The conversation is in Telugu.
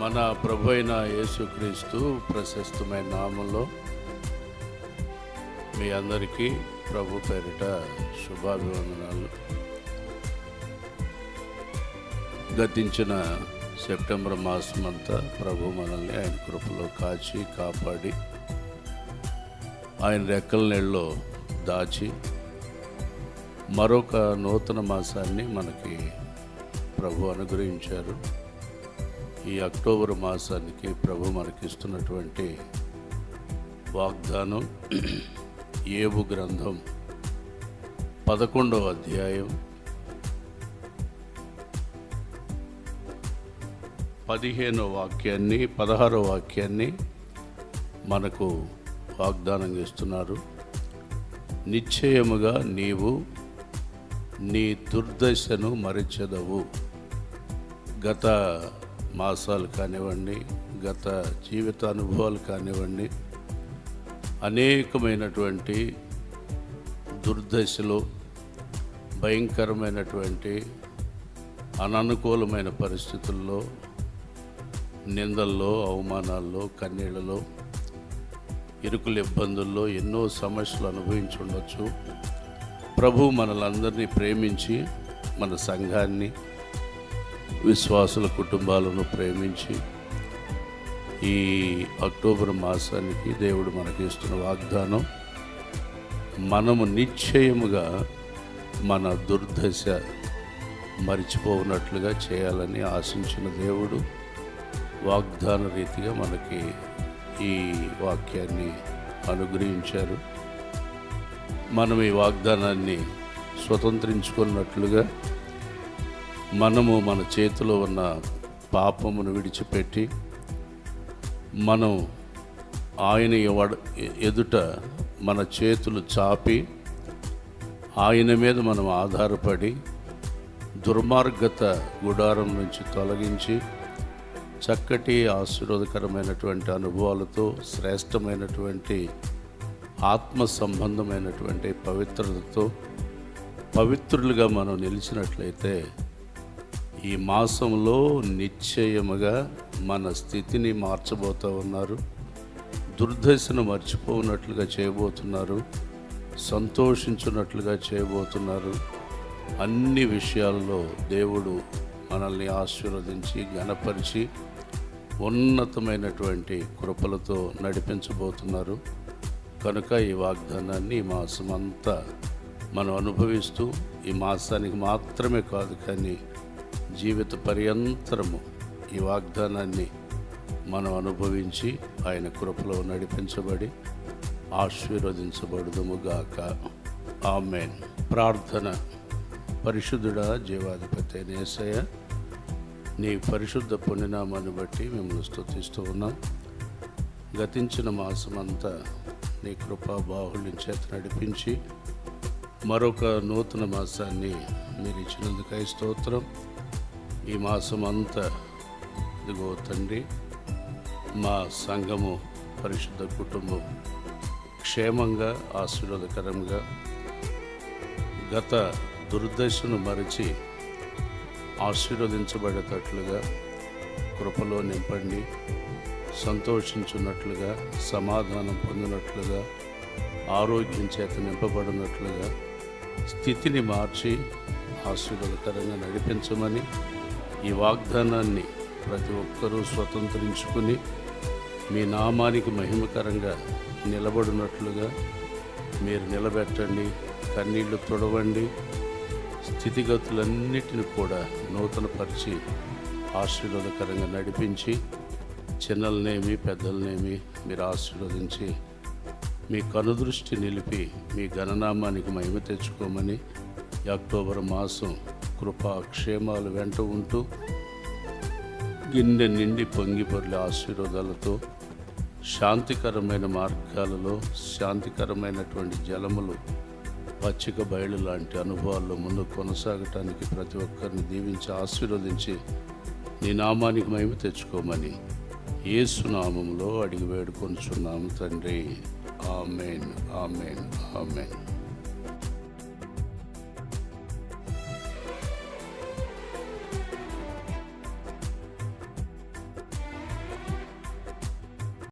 మన ప్రభు అయిన యేసుక్రీస్తు ప్రశస్తమైన నామంలో మీ అందరికీ ప్రభు పేరిట శుభాభివందనాలు. గతించిన సెప్టెంబర్ మాసం అంతా ప్రభు మనల్ని ఆయన కృపలో కాచి కాపాడి ఆయన రెక్కల నీళ్ళలో దాచి మరొక నూతన మాసాన్ని మనకి ప్రభు అనుగ్రహించారు. ఈ అక్టోబర్ మాసానికి ప్రభు మనకి ఇస్తున్నటువంటి వాగ్దానం ఏబు గ్రంథం పదకొండవ అధ్యాయం పదిహేనో వాక్యాన్ని పదహారో వాక్యాన్ని మనకు వాగ్దానం ఇస్తున్నారు నిశ్చయముగా నీవు నీ దుర్దశను మరిచెదవు గత మాసాలు కానివ్వండి గత జీవిత అనుభవాలు కానివ్వండి అనేకమైనటువంటి దుర్దశలు భయంకరమైనటువంటి అననుకూలమైన పరిస్థితుల్లో నిందల్లో అవమానాల్లో కన్నీళ్ళలో ఇరుకుల ఇబ్బందుల్లో ఎన్నో సమస్యలు అనుభవించి ఉండొచ్చు. ప్రభు మనలందరినీ ప్రేమించి మన సంఘాన్ని విశ్వాసుల కుటుంబాలను ప్రేమించి ఈ అక్టోబర్ మాసానికి దేవుడు మనకి ఇస్తున్న వాగ్దానం మనము నిశ్చయముగా మన దుర్దశ మరిచిపోనట్లుగా చేయాలని ఆశించిన దేవుడు వాగ్దాన రీతిగా మనకి ఈ వాక్యాన్ని అనుగ్రహించారు. మనం ఈ వాగ్దానాన్ని స్వతంత్రించుకున్నట్లుగా మనము మన చేతిలో ఉన్న పాపమును విడిచిపెట్టి మనం ఆయన ఎవడ- ఎదుట మన చేతులు చాపి ఆయన మీద మనం ఆధారపడి దుర్మార్గత గుడారం నుంచి తొలగించి చక్కటి ఆశీర్వాదకరమైనటువంటి అనుభవాలతో శ్రేష్టమైనటువంటి ఆత్మ సంబంధమైనటువంటి పవిత్రతతో పవిత్రులుగా మనం నిలిచినట్లయితే ఈ మాసంలో నిశ్చయముగా మన స్థితిని మార్చబోతూ ఉన్నారు. దుర్దశను మర్చిపోనట్లుగా చేయబోతున్నారు. సంతోషించున్నట్లుగా చేయబోతున్నారు. అన్ని విషయాల్లో దేవుడు మనల్ని ఆశీర్వదించి ఘనపరిచి ఉన్నతమైనటువంటి కృపలతో నడిపించబోతున్నారు. కనుక ఈ వాగ్దానాన్ని ఈ మాసం అంతా మనం అనుభవిస్తూ ఈ మాసానికి మాత్రమే కాదు కానీ జీవిత పర్యంతరము ఈ వాగ్దానాన్ని మనం అనుభవించి ఆయన కృపలో నడిపించబడి ఆశీర్వదించబడుదుముగాక. ఆమెన్. ప్రార్థన. పరిశుద్ధుడా జీవాధిపతి నేసయ్య నీ పరిశుద్ధ పుణ్యనామాన్ని బట్టి మిమ్మల్ని స్థుతిస్తూ ఉన్నాం. గతించిన మాసమంతా నీ కృపా బాహుళ్యం చేత నడిపించి మరొక నూతన మాసాన్ని మీరు ఇచ్చినందుకై స్తోత్రం. ఈ మాసం అంతా ఇదిగో తండ్రి మా సంఘము పరిశుద్ధ కుటుంబం క్షేమంగా ఆశీర్వాదకరంగా గత దుర్దశను మరచి ఆశీర్వదించబడేటట్లుగా కృపలో నింపండి సంతోషించున్నట్లుగా సమాధానం పొందినట్లుగా ఆరోగ్యం చేత నింపబడినట్లుగా స్థితిని మార్చి ఆశీర్వాదకరంగా నడిపించమని ఈ వాగ్దానాన్ని ప్రతి ఒక్కరూ స్వతంత్రించుకుని మీ నామానికి మహిమకరంగా నిలబడినట్లుగా మీరు నిలబెట్టండి కన్నీళ్ళు తుడవండి స్థితిగతులన్నిటిని కూడా నూతనపరిచి ఆశీర్వాదకరంగా నడిపించి చిన్నలనేమి పెద్దలనేమి మీరు ఆశీర్వదించి మీ కనుదృష్టి నిలిపి మీ గణనామానికి మహిమ తెచ్చుకోమని అక్టోబర్ మాసం కృపా క్షేమాలు వెంట ఉంటూ గిన్నె నిండి పొంగిపొర్లే ఆశీర్వాదాలతో శాంతికరమైన మార్గాలలో శాంతికరమైనటువంటి జలములు పచ్చిక బయలు లాంటి అనుభవాల్లో ముందు కొనసాగటానికి ప్రతి ఒక్కరిని దీవించి ఆశీర్వదించి నీ నామానికి మేము తెచ్చుకోమని యేసు నామంలో అడిగి వేడుకొనుచున్నాము తండ్రి. Amen amen amen.